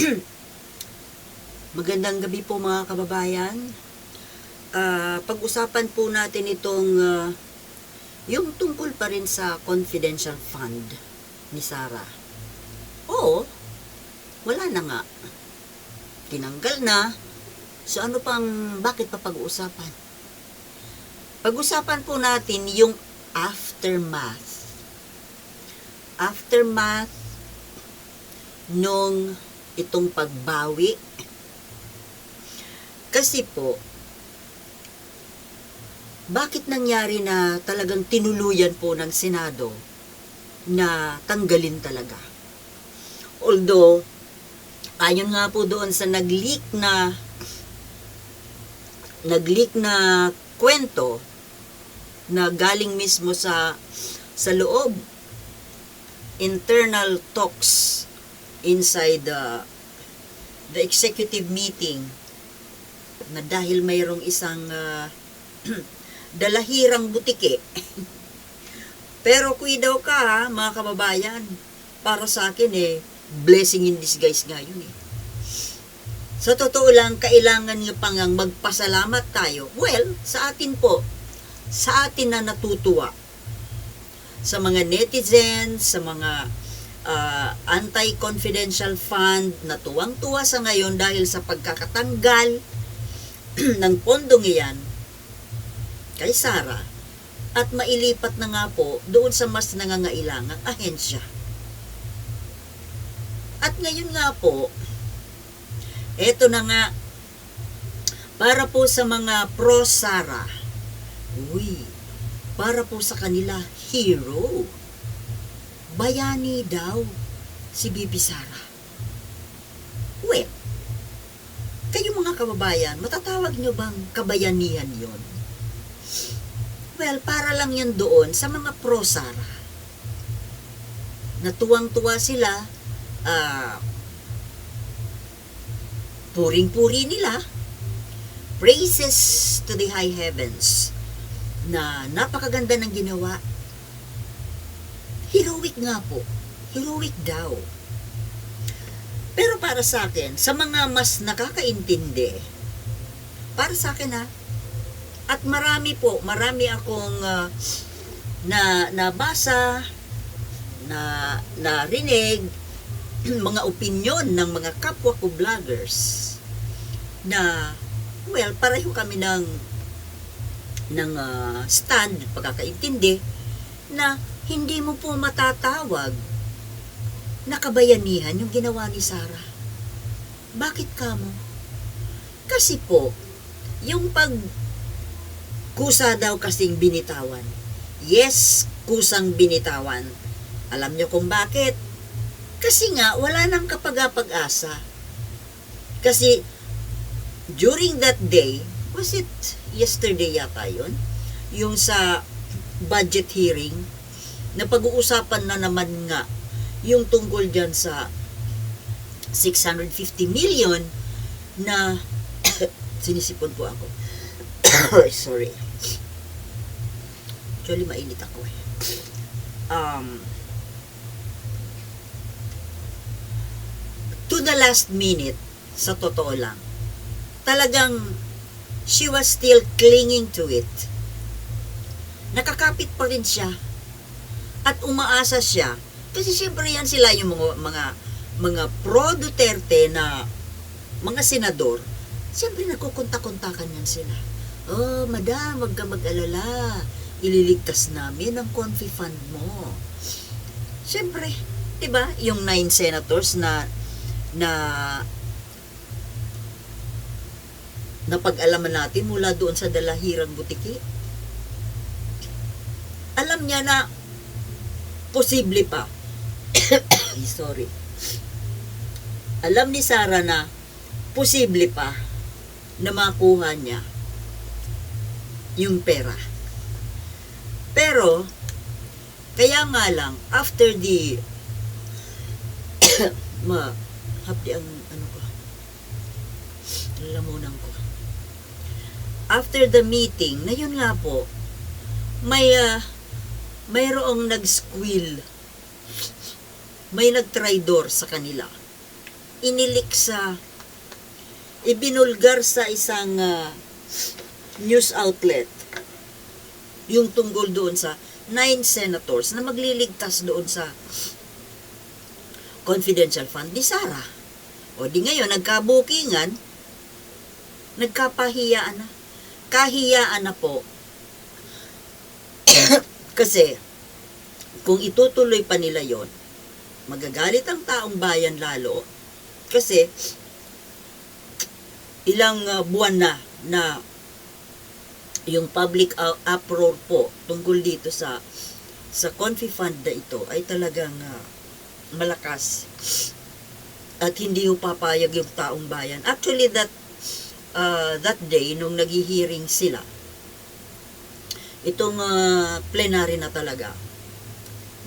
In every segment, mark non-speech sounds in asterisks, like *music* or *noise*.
*clears throat* Magandang gabi po mga kababayan. Ah, pag-usapan po natin itong ah, yung tungkol pa rin sa confidential fund ni Sarah. Oo, wala na nga. Tinanggal na. So ano pang bakit pa pag-uusapan? Pag-usapan po natin yung aftermath. Aftermath nung itong pagbawi. Kasi po, bakit nangyari na talagang tinuluyan po ng Senado na tanggalin talaga? Although, ayon nga po doon sa nag-leak na nag-leak na kwento na galing mismo sa sa loob internal talks inside the the executive meeting na dahil mayroong isang ah, *clears throat* dalahirang butike. *laughs* Pero daw ka ha, mga kababayan, para sa akin eh, blessing in disguise nga yun eh. Sa totoo lang, kailangan nga pang ang magpasalamat tayo. Well, sa atin po, sa atin na natutuwa. Sa mga netizens, sa mga ah, anti-confidential fund na tuwang-tuwa sa ngayon dahil sa pagkakatanggal *clears throat* ng pondong iyan kay Sara at mailipat na nga po doon sa mas nangangailangang ahensya. At ngayon nga po, eto na nga, para po sa mga pro-Sara, uy, para po sa kanila, hero. Bayani daw si Bibi Sara. Well, kayo mga kababayan, matatawag nyo bang kabayanihan yon? Well, para lang yan doon sa mga pro-Sara. Natuwang-tuwa sila, ah, puring-puri nila, praises to the high heavens, na napakaganda ng ginawa. Heroic nga po. Heroic daw. Pero para sa akin, sa mga mas nakakaintindi, para sa akin ha, at marami po, marami akong ah, na nabasa, na narinig, *clears throat* mga opinion ng mga kapwa ko vloggers na well, pareho kami ng ng ah, stand, pagkakaintindi na hindi mo po matatawag na kabayanihan yung ginawa ni Sarah. Bakit kamo? Kasi po, yung pag kusa daw kasing binitawan. Yes, kusang binitawan. Alam nyo kung bakit? Kasi nga, wala nang kapag-asa. Kasi, during that day, was it yesterday yata yun? Yung sa budget hearing, na pag-uusapan na naman nga yung tungkol dyan sa 650 million na *coughs* sinisipon po ako. *coughs* Sorry. Actually, mainit ako eh. Um, to the last minute, sa totoo lang, talagang she was still clinging to it. Nakakapit pa rin siya. At umaasa siya. Kasi siyempre yan sila yung mga, mga, mga pro-Duterte na mga senador. Siyempre nagkukunta-kuntakan yan sila. Oh, madam, wag ka mag-alala. Ililigtas namin ang confi fund mo. Siyempre, 'di ba? Yung nine senators na na napag-alaman natin mula doon sa dalahirang butiki. Alam niya na posible pa. *coughs* Sorry. Alam ni Sara na posible pa na makuha niya yung pera. Pero, kaya nga lang, after the *coughs* ma hapdi ang ano ko lalamunan ko after the meeting na yun nga po may ah, mayroong nag-squill may nag-tridor sa kanila inilik sa ibinulgar sa isang ah, news outlet yung tungkol doon sa nine senators na magliligtas doon sa confidential fund ni Sara. O di ngayon, nagkabukingan, nagkapahiyaan na. Kahiyaan na po. Kasi, kung itutuloy pa nila yon magagalit ang taong bayan lalo. Kasi, ilang uh, buwan na na yung public uh, uproar po tungkol dito sa sa Confi Fund na ito ay talagang uh, malakas at hindi ho papayag yung taong bayan. Actually, that uh, that day, nung naghihiring sila, itong uh, plenary na talaga,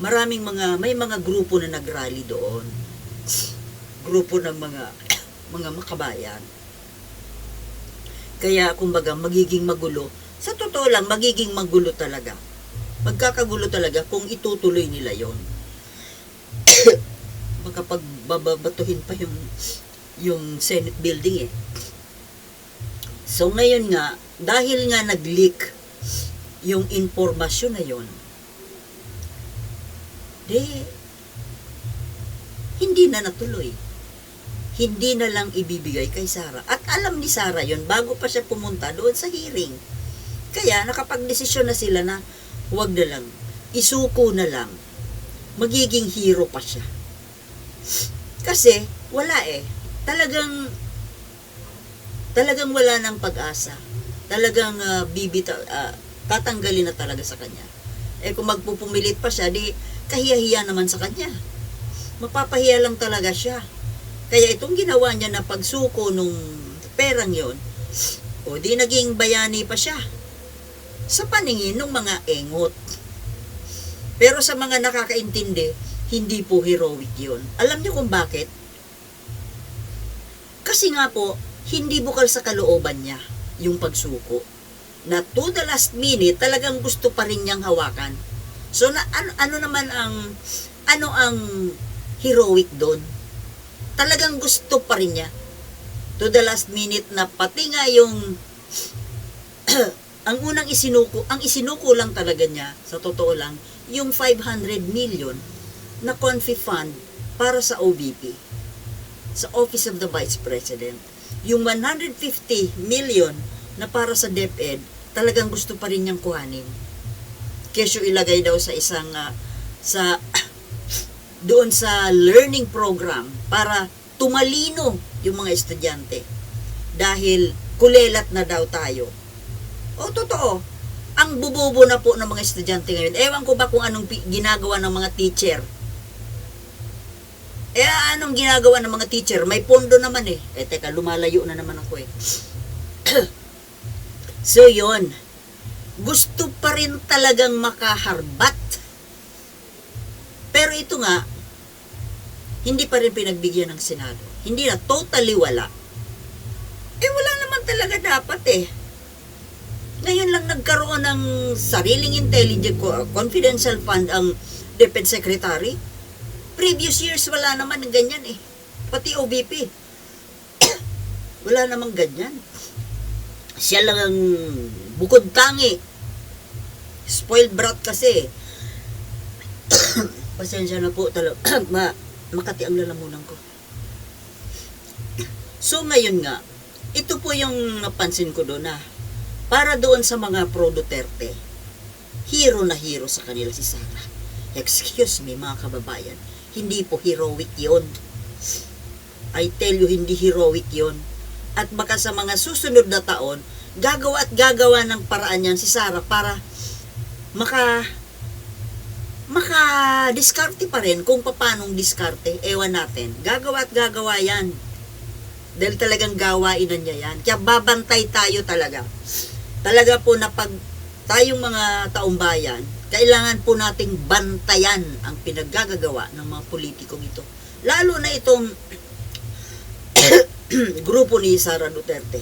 maraming mga, may mga grupo na nagrally doon. Grupo ng mga, *coughs* mga makabayan. Kaya, kumbaga, magiging magulo. Sa totoo lang, magiging magulo talaga. Magkakagulo talaga kung itutuloy nila yon baka *coughs* pagbabatuhin pa yung yung Senate building eh. So ngayon nga, dahil nga nag-leak yung informasyon na yon, de, hindi na natuloy. Hindi na lang ibibigay kay Sara. At alam ni Sara yon bago pa siya pumunta doon sa hearing. Kaya nakapag-desisyon na sila na huwag na lang, isuko na lang, magiging hero pa siya. Kasi, wala eh. Talagang, talagang wala ng pag-asa. Talagang uh, bibita, uh, tatanggalin na talaga sa kanya. Eh kung magpupumilit pa siya, di kahiyahiya naman sa kanya. Mapapahiya lang talaga siya. Kaya itong ginawa niya na pagsuko nung perang yon, o di naging bayani pa siya sa paningin ng mga engot. Pero sa mga nakakaintindi, hindi po heroic yun. Alam niyo kung bakit? Kasi nga po, hindi bukal sa kalooban niya yung pagsuko. Na to the last minute, talagang gusto pa rin niyang hawakan. So, na, ano, ano naman ang, ano ang heroic doon? Talagang gusto pa rin niya. To the last minute na pati nga yung *clears throat* ang unang isinuko, ang isinuko lang talaga niya, sa totoo lang, yung 500 million na confi fund para sa OVP, sa Office of the Vice President. Yung 150 million na para sa DepEd, talagang gusto pa rin niyang kuhanin. Kesyo ilagay daw sa isang, uh, sa, *coughs* doon sa learning program para tumalino yung mga estudyante. Dahil kulelat na daw tayo o, totoo. Ang bububo na po ng mga estudyante ngayon. Ewan ko ba kung anong ginagawa ng mga teacher. Eh, anong ginagawa ng mga teacher? May pondo naman eh. Eh, teka, lumalayo na naman ako eh. *coughs* so, yon Gusto pa rin talagang makaharbat. Pero ito nga, hindi pa rin pinagbigyan ng Senado. Hindi na, totally wala. Eh, wala naman talaga dapat eh ngayon lang nagkaroon ng sariling intelligence confidential fund ang Defense Secretary. Previous years wala naman ng ganyan eh. Pati OBP. *coughs* wala namang ganyan. Siya lang ang bukod tangi. Spoiled brat kasi. *coughs* Pasensya na po talaga. *coughs* Ma makati ang lalamunan ko. So ngayon nga, ito po yung napansin ko doon na para doon sa mga pro Duterte, hero na hero sa kanila si Sara. Excuse me mga kababayan, hindi po heroic yon. I tell you, hindi heroic yon. At baka sa mga susunod na taon, gagawa at gagawa ng paraan yan si Sara para maka maka diskarte pa rin kung paanong diskarte, ewan natin. Gagawa at gagawa yan. Dahil talagang gawain na niya yan. Kaya babantay tayo talaga talaga po na pag tayong mga taong bayan, kailangan po nating bantayan ang pinaggagawa ng mga politikong ito. Lalo na itong *clears throat* grupo ni Sara Duterte.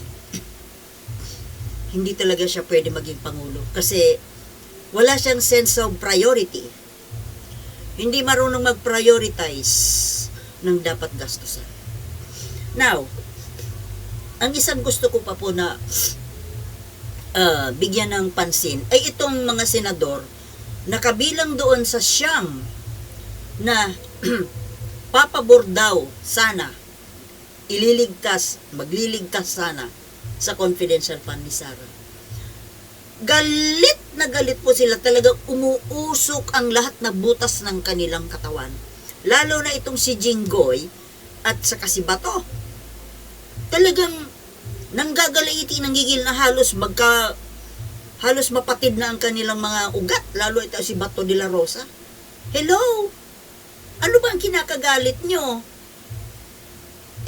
Hindi talaga siya pwede maging pangulo kasi wala siyang sense of priority. Hindi marunong mag-prioritize ng dapat gastusan. Now, ang isang gusto ko pa po na ah, bigyan ng pansin ay itong mga senador na kabilang doon sa siyam na *clears throat* papabor daw sana ililigtas, magliligtas sana sa confidential fund ni Sarah. Galit na galit po sila talagang umuusok ang lahat na butas ng kanilang katawan. Lalo na itong si Jinggoy at saka si Bato. Talagang nanggagalaiti, nanggigil na halos magka halos mapatid na ang kanilang mga ugat, lalo ito si Bato de la Rosa. Hello? Ano ba ang kinakagalit nyo?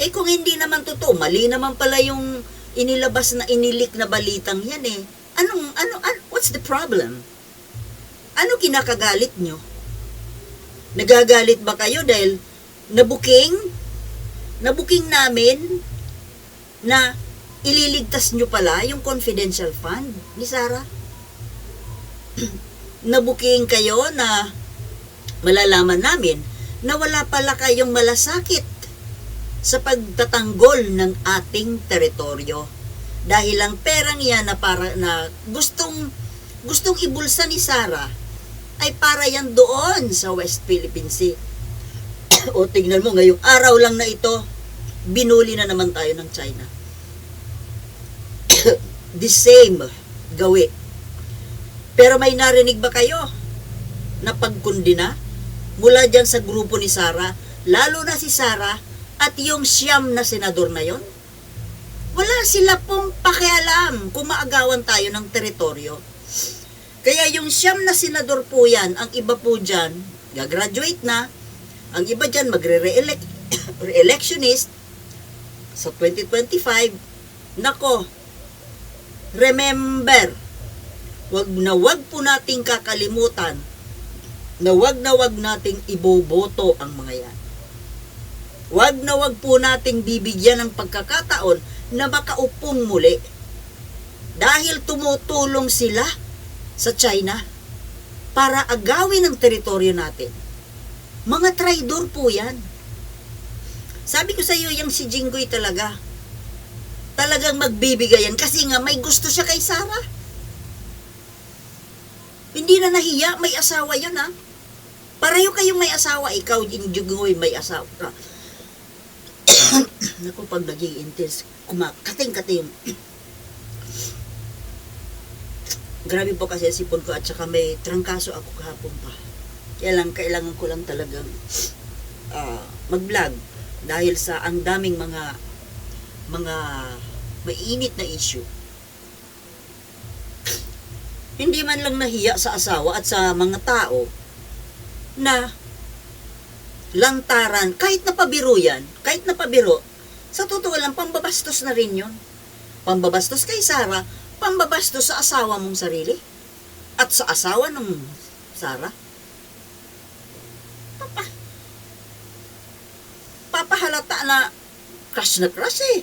Eh kung hindi naman totoo, mali naman pala yung inilabas na inilik na balitang yan eh. Anong, ano, ano, what's the problem? Ano kinakagalit nyo? Nagagalit ba kayo dahil nabuking? Nabuking namin na ililigtas nyo pala yung confidential fund ni Sarah? *clears throat* Nabuking kayo na malalaman namin na wala pala kayong malasakit sa pagtatanggol ng ating teritoryo. Dahil ang perang yan na para na gustong gustong ibulsa ni Sara ay para yan doon sa West Philippine Sea. *coughs* o tingnan mo, ngayong araw lang na ito, binuli na naman tayo ng China. *coughs* The same gawi. Pero may narinig ba kayo na pagkundina mula dyan sa grupo ni Sara, lalo na si Sara, at yung siyam na senador na yon? Wala sila pong pakialam kung maagawan tayo ng teritoryo. Kaya yung siyam na senador po yan, ang iba po dyan, gagraduate na, ang iba dyan magre-re-elect, *coughs* re-electionist sa 2025, nako, remember, wag na wag po nating kakalimutan na wag na wag nating iboboto ang mga yan. Wag na wag po nating bibigyan ng pagkakataon na makaupong muli. Dahil tumutulong sila sa China para agawin ang teritoryo natin. Mga traidor po yan. Sabi ko sa iyo, yung si Jinggoy talaga, talagang magbibigay yan kasi nga may gusto siya kay Sarah. Hindi na nahiya, may asawa yan ha. Pareho kayong may asawa, ikaw, Jinggoy, may asawa ka. Naku, pag naging intense, kumakating-kating. *clears throat* Grabe po kasi sipon ko at saka may trangkaso ako kahapon pa. Kaya lang, kailangan ko lang talagang *clears throat* ah, mag-vlog dahil sa ang daming mga mga mainit na issue. *clears throat* Hindi man lang nahiya sa asawa at sa mga tao na lantaran, kahit na pabiro yan, kahit na pabiro, sa totoo lang, pambabastos na rin yun. Pambabastos kay Sarah, pambabastos sa asawa mong sarili. At sa asawa ng Sarah. Papa, papahalata na crush na crush eh.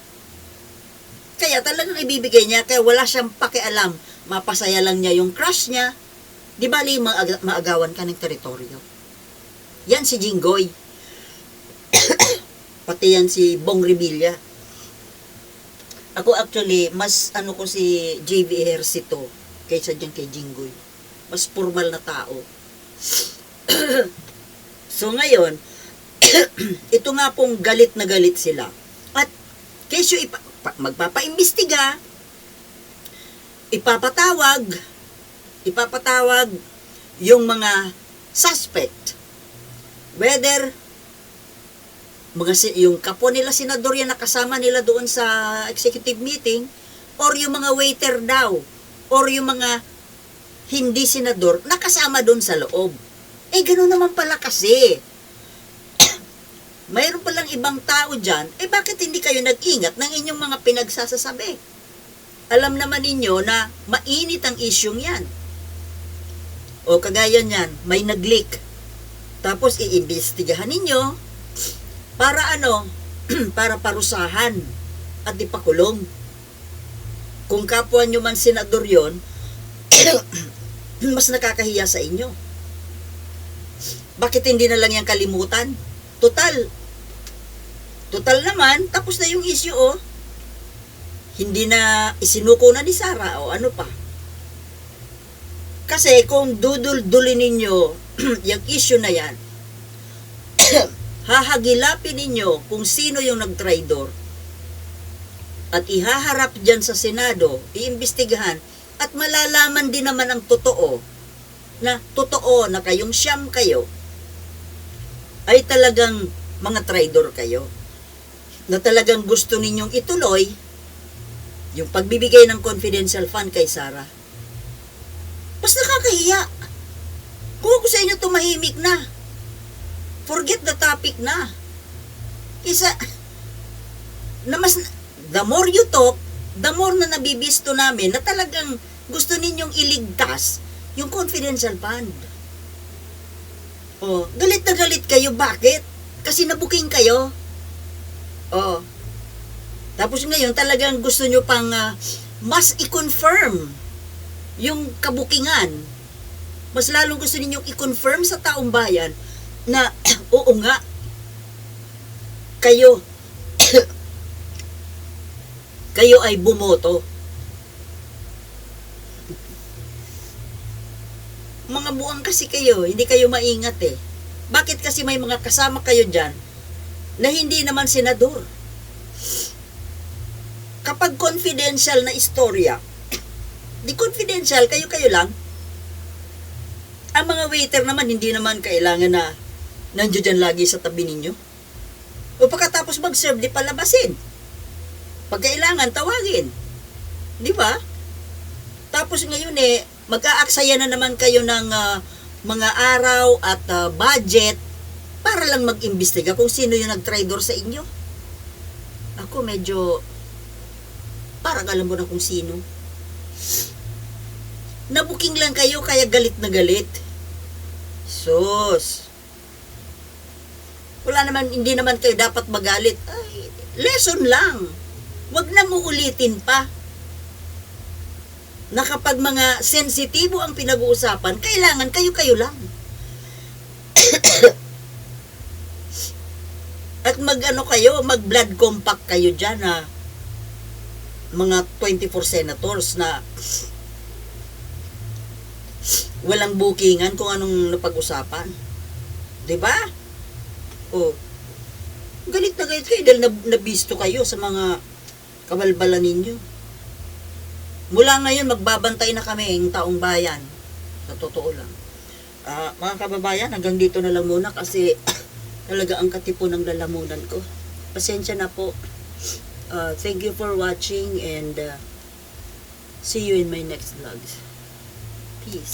Kaya talagang ibibigay niya, kaya wala siyang pakialam. Mapasaya lang niya yung crush niya. Di ba li maaga- maagawan ka ng teritoryo? Yan si Jinggoy. Pati yan si Bong Revilla. Ako actually, mas ano ko si JV Ejercito kaysa dyan kay Jinggoy. Mas formal na tao. *clears throat* so ngayon, *clears throat* ito nga pong galit na galit sila. At kesyo ipa, pa- magpapaimbestiga, ipapatawag, ipapatawag yung mga suspect. Whether mga yung kapwa nila senador yan nakasama nila doon sa executive meeting or yung mga waiter daw or yung mga hindi senador nakasama doon sa loob. Eh, gano'n naman pala kasi. *coughs* Mayroon palang ibang tao dyan, eh bakit hindi kayo nag-ingat ng inyong mga pinagsasasabi? Alam naman ninyo na mainit ang isyong yan. O kagaya niyan, may nag-leak. Tapos iimbestigahan ninyo para ano, *clears throat* para parusahan at ipakulong. Kung kapwa nyo man senador yon, *clears throat* mas nakakahiya sa inyo. Bakit hindi na lang yan kalimutan? Total, Total naman, tapos na yung issue, oh. Hindi na isinuko na ni Sarah, o ano pa. Kasi kung dudul-dulin ninyo *clears throat* yung issue na yan, hahagilapin ninyo kung sino yung nag-traidor at ihaharap dyan sa Senado, iimbestigahan, at malalaman din naman ang totoo, na totoo na kayong siyam kayo, ay talagang mga traidor kayo. Na talagang gusto ninyong ituloy yung pagbibigay ng confidential fund kay Sarah. Mas nakakahiya. Kung ako sa inyo tumahimik na. Forget the topic na. Isa, na mas, the more you talk, the more na nabibisto namin na talagang gusto ninyong iligtas yung confidential fund. Oh, galit na galit kayo. Bakit? Kasi nabuking kayo. Oh. Tapos ngayon, talagang gusto nyo pang ah, mas i-confirm yung kabukingan. Mas lalong gusto ninyong i-confirm sa taong bayan na, *clears throat* oo nga, kayo, *clears throat* kayo ay bumoto. Mga buwang kasi kayo, hindi kayo maingat eh. Bakit kasi may mga kasama kayo dyan na hindi naman senador? *clears throat* Kapag confidential na istorya, di confidential, kayo-kayo lang. Ang mga waiter naman, hindi naman kailangan na nandiyo dyan lagi sa tabi ninyo. O pagkatapos mag-serve, di palabasin. Pag kailangan, tawagin. Di ba? Tapos ngayon eh, mag-aaksaya na naman kayo ng ah, mga araw at ah, budget para lang mag-imbestiga kung sino yung nag-traidor sa inyo. Ako medyo parang alam mo na kung sino. Nabuking lang kayo kaya galit na galit. Sus. Wala naman, hindi naman kayo dapat magalit. Ay, lesson lang. Huwag na uulitin pa na kapag mga sensitibo ang pinag-uusapan, kailangan kayo-kayo lang. *coughs* At mag-ano kayo, mag-blood compact kayo dyan na mga 24 senators na walang bookingan kung anong napag-usapan. 'Di ba? Oh. Galit na galit kayo dahil nab- nabisto kayo sa mga kabalbalan ninyo. Mula ngayon, magbabantay na kami ng taong bayan. Sa totoo lang. Ah, mga kababayan, hanggang dito na lang muna kasi *coughs* talaga ang katipon ng lalamunan ko. Pasensya na po. Ah, thank you for watching and ah, see you in my next vlogs. Peace.